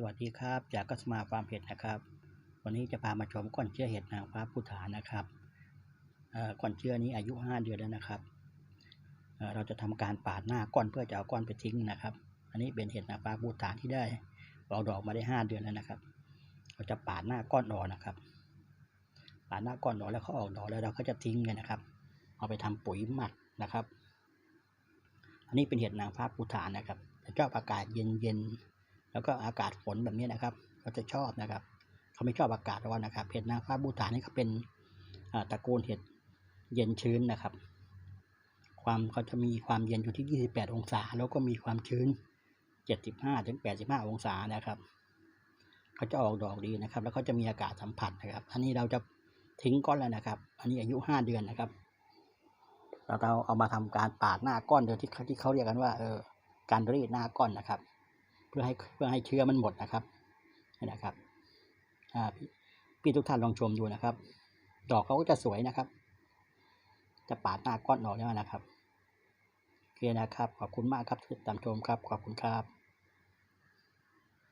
สวัสดีครับจากกัสมาฟาร์มเห็ดนะครับ วันนี้จะพามาชมก้อนเชื้อเห็ดนางฟ้าผู้ฐานนะครับเอ่อก้อนเชื้อนี้อายุ 5 เดือนแล้วนะครับเเราจะทำการปาดหน้าก้อนเพื่อจะเอาก้อนไปทิ้งนะครับ อันนี้เป็นเห็ดนางฟ้าผู้ฐานที่ได้ออกดอกมาได้ 5 เดือนแล้วนะครับ เราจะปาดหน้าก้อนออกนะครับ ปาดหน้าก้อนออกแล้วเขาออกดอกแล้วเราก็จะทิ้งเลยนะครับ เอาไปทำปุ๋ยหมักนะครับ อันนี้เป็นเห็ดนางฟ้าภูฐานนะครับจะชอบอากาศเย็นๆ แล้วก็อากาศฝนแบบนี้นะครับเขาจะชอบนะครับ เขาไม่ชอบอากาศร้อนนะครับเห็ดนางฟ้าภูฐานี่เขาเป็นตระกูลเห็ดเย็นชื้นนะครับ ความเขาจะมีความเย็นอยู่ที่ 28 องศา แล้วก็มีความชื้น 75ถึง85 องศานะครับเขาจะออกดอกดีนะครับ แล้วก็จะมีอากาศสัมผัสนะครับ อันนี้เราจะทิ้งก้อนแล้วนะครับ อันนี้อายุ 5 เดือนนะครับเราเอามาทำการปาดหน้าก้อนเดียวที่เขาที่เขาเรียกกันว่าเออการรีดหน้าก้อนนะครับ เพื่อให้เพื่อให้เชื้อมันหมดนะครับนะครับพี่พี่ทุกท่านลองชมดูนะครับ ดอกเขาก็จะสวยนะครับ จะปาดหน้าก้อนดอกแล้วนะครับโอเคนะครับ ขอบคุณมากครับที่ติดตามชมครับ ขอบคุณครับ